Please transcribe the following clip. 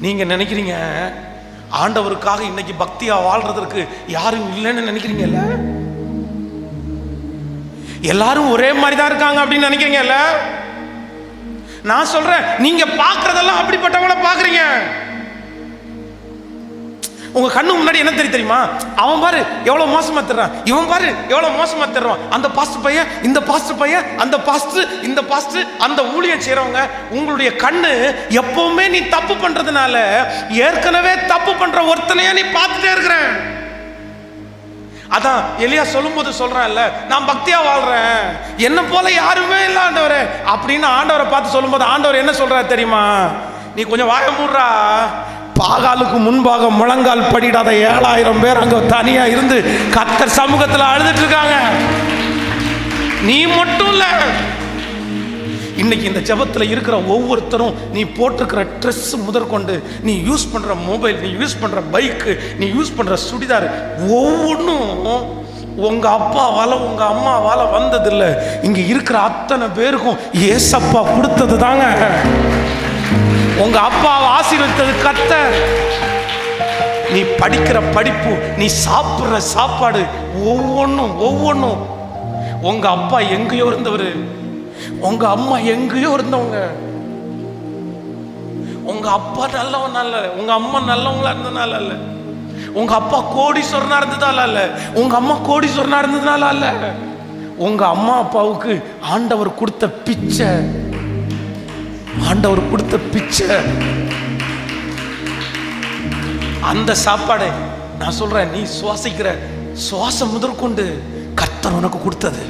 நீங்க நினைக்கிறீங்க? ஆண்டவருக்காக இன்னைக்கு பக்தியா வாழ்றதற்கு யாரும் இல்லைன்னு நினைக்கிறீங்கல்ல? எல்லாரும் ஒரே மாதிரி தான் இருக்காங்க அப்படின்னு நினைக்கிறீங்கல்ல? நான் சொல்றேன் நீங்க பார்க்கறதெல்லாம் அப்படிப்பட்டவங்கள உங்க கண்ணு முன்னாடி என்ன தெரியும் தெரியுமா? அவன் பாரு எவ்வளவு மோசமா தர்றான். இவன் பாரு எவ்வளவு மோசமா தர்றான். அந்த பாஸ்ட் பையன் இந்த பாஸ்ட் பையன் அந்த பாஸ்ட் இந்த பாஸ்ட் அந்த ஊழியம் செய்யறவங்க உங்களுடைய கண்ணு எப்பவுமே நீ தப்பு பண்றதுனால ஏற்கனவே தப்பு பண்ற ஒருத்தனையா நீ பார்த்துட்டே இருக்கிற. அதான் எலியா சொல்லும்போது சொல்றான்ல நான் பக்தியா வாழ்றேன். என்ன போல யாருமே இல்லை ஆண்டவரே. அப்படின்னு ஆண்டவரை பார்த்து சொல்லும்போது ஆண்டவர் என்ன சொல்றாரு தெரியுமா? நீ கொஞ்சம் வாய மூடுறா. பாகாலுக்கு முன்பாக முழங்கால் படிடாத ஏழாயிரம் பேர் அங்க தனியா இருந்து கத்தர் சமூகத்தில் அழுதுட்டு இருக்காங்க. நீ மட்டும் இல்ல. இன்னைக்கு இந்த ஜபத்தில் இருக்கிற ஒவ்வொருத்தரும் நீ போட்டிருக்கிற ட்ரெஸ் முதற்கொண்டு நீ யூஸ் பண்ணுற மொபைல் நீ யூஸ் பண்ணுற பைக்கு நீ யூஸ் பண்ணுற சுடிதார் ஒவ்வொன்றும் உங்கள் அப்பாவால் உங்கள் அம்மாவால் வந்ததில்லை. இங்கே இருக்கிற அத்தனை பேருக்கும் ஏசப்பா கொடுத்தது தாங்க. உங்க அப்பாவை ஆசீர்வதித்தது கத்த நீ படிக்கிற படிப்பு நீ சாப்பிட்ற சாப்பாடு ஒவ்வொன்றும் ஒவ்வொன்றும். உங்க அப்பா எங்கேயோ இருந்தவர். உங்க அம்மா எங்கேயோ இருந்தவங்க. உங்க அப்பா நல்லவன் நல்ல உங்க அம்மா நல்லவங்களா இருந்ததுனால அல்ல. உங்க அப்பா கோடீஸ்வரனா இருந்ததால அல்ல. உங்க அம்மா கோடீஸ்வரனா இருந்ததுனால அல்ல. உங்க அம்மா அப்பாவுக்கு ஆண்டவர் கொடுத்த பிச்சை. ஆண்டவர் கொடுத்த பிச்சை. அந்த சாப்பாடை நான் சொல்றேன் நீ சுவாசிக்கிற சுவாசம் முதற்கொண்டு கத்தன் உனக்கு கொடுத்தது.